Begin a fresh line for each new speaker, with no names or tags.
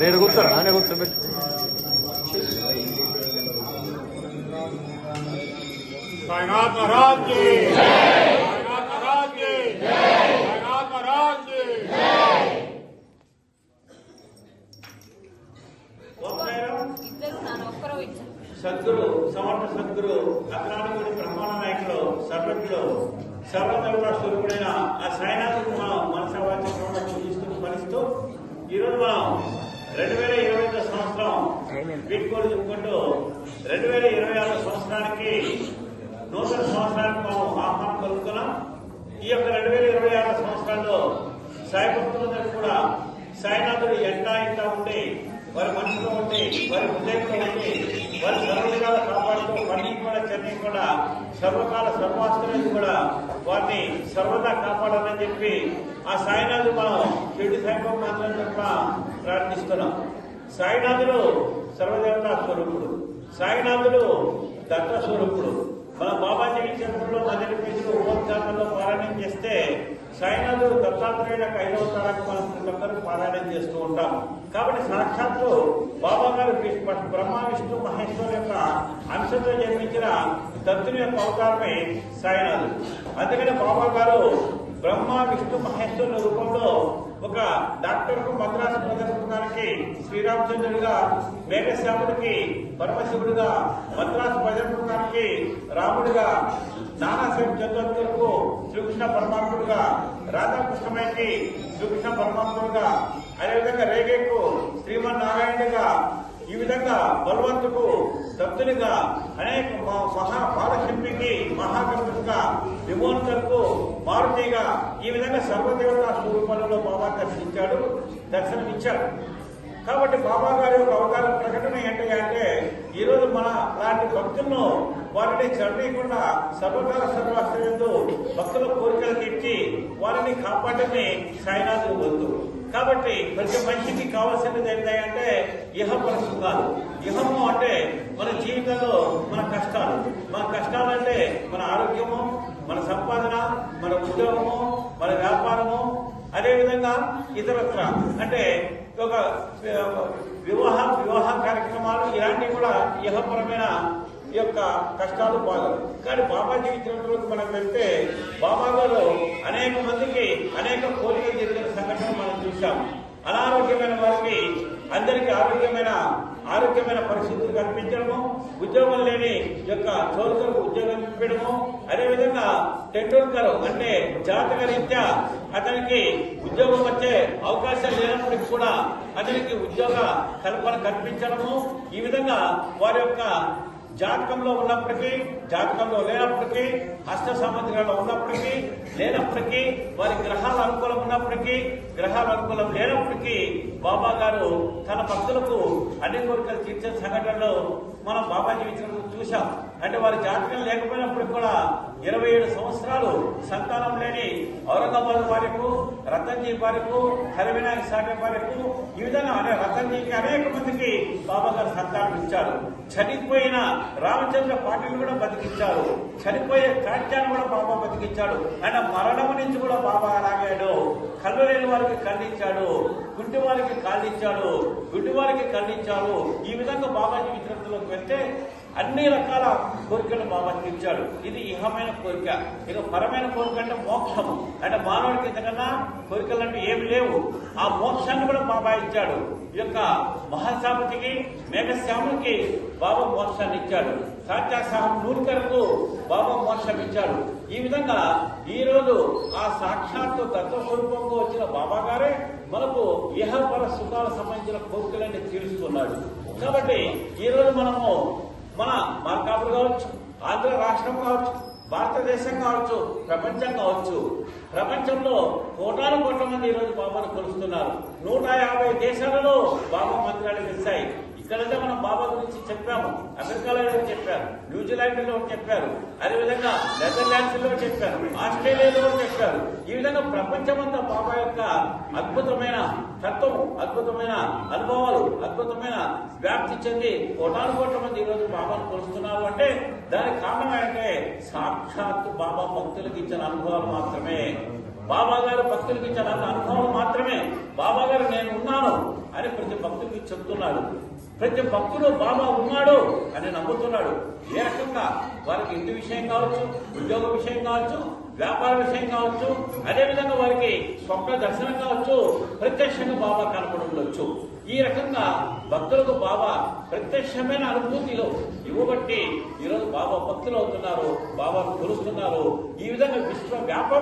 నేను
కూర్చోరా నానే కూర్చో పెట్టి.
సద్గురు సమర్థ సద్గురు అగ్రాణికుడు బ్రహ్మాణ నాయకుడు సర్వజ్ఞుడు స్వరూపుడైన ఆ సాయినాథుడు మనం మనసభ చక్రంలో పూజిస్తూ ఫలిస్తూ ఈరోజు మనం రెండు వేల ఇరవై ఐదో సంవత్సరం వీడ్కోలు చెప్పుకుంటూ రెండు వేల ఇరవై ఆరు సంవత్సరానికి నూతన సంవత్సరానికి మనం ఆహ్వానం కలుగుతున్నాం ఈ యొక్క రెండు వేల ఇరవై ఆరు సంవత్సరాల్లో సాయి భక్తులందరూ కూడా సాయినాథుడు ఎంటా ఇంటా ఉండి వారి మనసులో ఉండి వారి హృదయంలో ఉండి వారి సర్వకాల కాపాడుతూ పని కూడా చెన్నై కూడా సర్వకాల సర్వాస్తులను కూడా వారిని సర్వదా కాపాడాలని చెప్పి ఆ సాయినాథు మనం షిరిడి సాయిబాబు మాత్రం తప్ప ప్రార్థిస్తున్నాం. సాయినాథుడు సర్వదేవతా స్వరూపుడు. సాయినాథుడు దత్త స్వరూపుడు. మన బాబా చంద్రులో మొదటి పేజీలో ఉపోద్ఘాతంలో పారాయణం చేస్తే సాయినాథుడు దత్తాత్రేయుడు ఐదవ మనం ప్రతి పారాయణం చేస్తూ ఉంటాం. కాబట్టి సాక్షాత్తు బాబా గారు బ్రహ్మ విష్ణు మహేశ్వరు యొక్క అంశంతో జన్మించిన దత్తుని యొక్క అవతారమే సాయినాథుడు. అందుకని బాబా గారు బ్రహ్మ విష్ణు మహేశ్వరుల రూపంలో ఒక డాక్టర్కు మద్రాసు ప్రదర్శనడానికి శ్రీరామచంద్రుడిగా మేఘశ్యాముడికి పరమశివుడిగా మద్రాసు ప్రదర్శనడానికి రాముడిగా నానాసాహెబ్ చంద్రకు శ్రీకృష్ణ పరమాత్ముడుగా రాధాకృష్ణమయ్యకి శ్రీకృష్ణ పరమాత్ముడుగా అదేవిధంగా రేగేకు శ్రీమన్నారాయణుడిగా ఈ విధంగా బలవంతుకు దత్తునిగా అనేక మహా బాలశిల్పికి మహాకవిగా విమోచనకు మారుతిగా ఈ విధంగా సర్వదేవతా స్వరూపంలో బాబా దర్శించాడు దర్శనమిచ్చాడు. కాబట్టి బాబా గారి యొక్క అవతార ప్రకటన ఏంటి అంటే ఈ రోజు మన లాంటి భక్తులను వారిని చడనీయకుండా సర్వకాల సర్వాశ్రయంతో భక్తుల కోరికలు ఇచ్చి వారిని కాపాడమే సాయినాథుడు వద్దు కాబట్టి ప్రతి మనిషికి కావాల్సినది ఏంటంటే ఇహపర సుఖాలు. ఇహము అంటే మన జీవితంలో మన కష్టాలు. మన కష్టాలు అంటే మన ఆరోగ్యము మన సంపాదన మన ఉద్యోగము మన వ్యాపారము అదేవిధంగా ఇతరత్ర. అంటే ఒక వివాహ వివాహ కార్యక్రమాలు ఇలాంటివి కూడా ఇహపరమైన ఈ యొక్క కష్టాలు బాధలు. కానీ బాబాజీ ఇచ్చినటువంటి మనం వెళ్తే బాబా గారు అనేక మందికి అనేక కోరికలు జరిగిన సంఘటన మనం చూసాం అనారోగ్యమైన వారికి అందరికీ ఆరోగ్యమైన ఆరోగ్యమైన పరిస్థితులు కల్పించడము ఉద్యోగం లేని యొక్క చోరుకలకు ఉద్యోగం ఇప్పించడము అదేవిధంగా టెండూల్కర్ అంటే జాతక రీత్యా అతనికి ఉద్యోగం వచ్చే అవకాశం లేనప్పటికీ కూడా అతనికి ఉద్యోగ కల్పన కల్పించడము ఈ విధంగా వారి యొక్క జాతకంలో ఉన్నప్పటికీ జాతకంలో లేనప్పటికీ హస్త సామగ్రిలో ఉన్నప్పటికీ లేనప్పటికీ వారి గ్రహాల అనుకూలం ఉన్నప్పటికీ గ్రహాల అనుకూలం లేనప్పటికీ బాబా గారు తన భక్తులకు అన్ని కోరికలు తీర్చే సంఘటనలు మనం బాబా జీవితంలో చూశాం. అంటే వారి జాతకం లేకపోయినప్పటికి కూడా ఇరవై ఏడు సంవత్సరాలు సంతానం లేని ఔరంగాబాద్ వారికి రతన్జీ వారికి హరివినాయక సాగర్ వారికి ఈ విధంగా అనే రతన్జీకి అనేక మందికి బాబా గారు సంతానం ఇచ్చారు. చనిపోయిన రామచంద్ర పాటిల్ కూడా బతికించారు చనిపోయే కాట్యాన్ని కూడా బాబా బతికించాడు ఆయన మరణం నుంచి కూడా బాబా రాగాడు కళ్ళు లేని వారికి కళ్ళిచ్చాడు. గుడ్డి వారికి కాళ్ళిచ్చాడు. గుడ్డి వారికి కళ్ళిచ్చాడు. ఈ విధంగా బాబా జీవితంలోకి వెళ్తే అన్ని రకాల కోరికలు బాబా తీర్చాడు ఇది ఇహమైన కోరిక. ఇక పరమైన కోరిక అంటే మోక్షము. అంటే మానవుడికి ఇంతకన్నా కోరికలు అంటే ఏమి లేవు. ఆ మోక్షాన్ని కూడా బాబా ఇచ్చాడు. ఈ యొక్క మహాశాపతికి మేఘశ్యామునికి బాబా మోక్షాన్ని ఇచ్చాడు. సాక్షాత్సాహం నూరికరకు బాబా మోక్షం ఇచ్చాడు. ఈ విధంగా ఈ రోజు ఆ సాక్షాత్తు తత్వస్వరూపంగా వచ్చిన బాబా గారే మనకు ఇహపర సుఖాలకు సంబంధించిన కోరికలన్నీ తీరుస్తున్నాడు. కాబట్టి ఈ రోజు మనము మన మార్కాపులు కావచ్చు ఆంధ్ర రాష్ట్రం కావచ్చు భారతదేశం కావచ్చు ప్రపంచం కావచ్చు. ప్రపంచంలో కోటాను కోట్ల మంది ఈరోజు బాబాను కొలుస్తున్నారు నూట యాభై దేశాలలో బాబా మందిరాలు వెలిశాయి ఇక్కడంటే మనం బాబా గురించి చెప్పాము. అమెరికాలో చెప్పారు. న్యూజిలాండ్లో చెప్పారు. అదేవిధంగా నెదర్లాండ్స్లో చెప్పారు. ఆస్ట్రేలియాలో చెప్పారు. ఈ విధంగా ప్రపంచమంతా బాబా యొక్క అద్భుతమైన తత్వం అద్భుతమైన అనుభవాలు అద్భుతమైన వ్యాప్తి చెంది కోటాను కోట్ల మంది ఈ రోజు బాబాను కొలుస్తున్నారు అంటే దానికి కారణం ఏంటంటే సాక్షాత్తు బాబా భక్తులకు ఇచ్చిన అనుభవాలు మాత్రమే. బాబా గారు భక్తులకు ఇచ్చిన అనుభవం మాత్రమే. బాబా గారు నేను ఉన్నాను అని ప్రతి భక్తుడికి చెప్తున్నాడు. ప్రతి భక్తుడు బాబా ఉన్నాడు అని నమ్ముతున్నాడు. ఏ రకంగా? వారికి ఇంటి విషయం కావచ్చు ఉద్యోగ విషయం కావచ్చు వ్యాపార విషయం కావచ్చు అదేవిధంగా వారికి స్వప్న దర్శనం కావచ్చు ప్రత్యక్షంగా బాబా కనపడవచ్చు ఈ రకంగా భక్తులకు బాబా ప్రత్యక్షమైన అనుభూతిలో ఇవ్వబట్టి ఈరోజు బాబా భక్తులు అవుతున్నారు బాబాను కొలుస్తున్నారు. ఈ విధంగా విశ్వ వ్యాపారం